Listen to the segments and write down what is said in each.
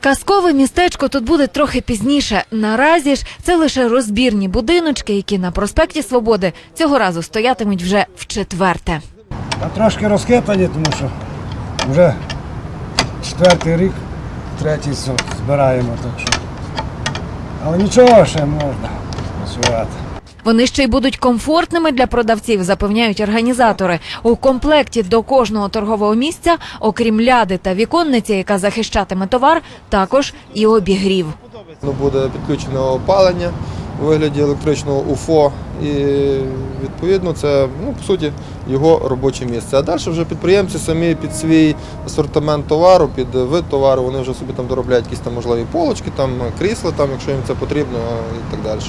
Казкове містечко тут буде трохи пізніше. Наразі ж це лише розбірні будиночки, які на проспекті Свободи цього разу стоятимуть вже в четверте. А трошки розхитані, тому що вже четвертий рік, третій збираємо, так що. Але нічого ще можна працювати. Вони ще й будуть комфортними для продавців, запевняють організатори. У комплекті до кожного торгового місця, окрім ляди та віконниці, яка захищатиме товар, також і обігрів. Буде підключене опалення у вигляді електричного УФО, і відповідно це ну, по суті його робоче місце. А далі вже підприємці самі під свій асортимент товару, під вид товару, вони вже собі там доробляють якісь там можливі полочки, там крісла, там, якщо їм це потрібно, і так далі.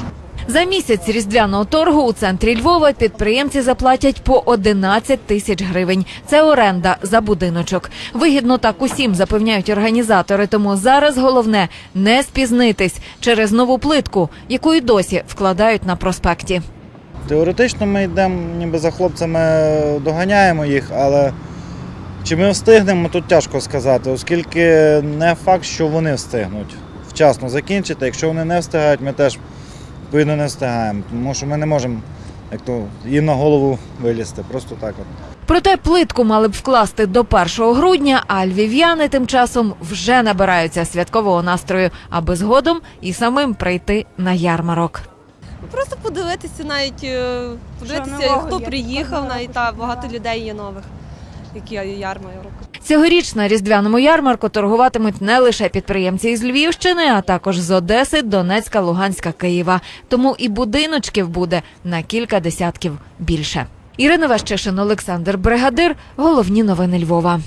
За місяць різдвяного торгу у центрі Львова підприємці заплатять по 11 тисяч гривень. Це оренда за будиночок. Вигідно так усім запевняють організатори. Тому зараз головне не спізнитись через нову плитку, яку й досі вкладають на проспекті. Теоретично ми йдемо ніби за хлопцями, доганяємо їх, але чи ми встигнемо, тут тяжко сказати, оскільки не факт, що вони встигнуть вчасно закінчити. Якщо вони не встигають, ми теж відповідно не встигаємо, тому що ми не можемо як то, їм на голову вилізти. Просто так от. Проте плитку мали б вкласти до 1 грудня, а львів'яни тим часом вже набираються святкового настрою, аби згодом і самим прийти на ярмарок. Просто подивитися навіть, е, подивитися, нового хто є, приїхав, навіть та багато людей є нових, які ярмарок. Цьогоріч на різдвяному ярмарку торгуватимуть не лише підприємці із Львівщини, а також з Одеси, Донецька, Луганська, Києва. Тому і будиночків буде на кілька десятків більше. Ірина Ващишин, Олександр Бригадир. Головні новини Львова.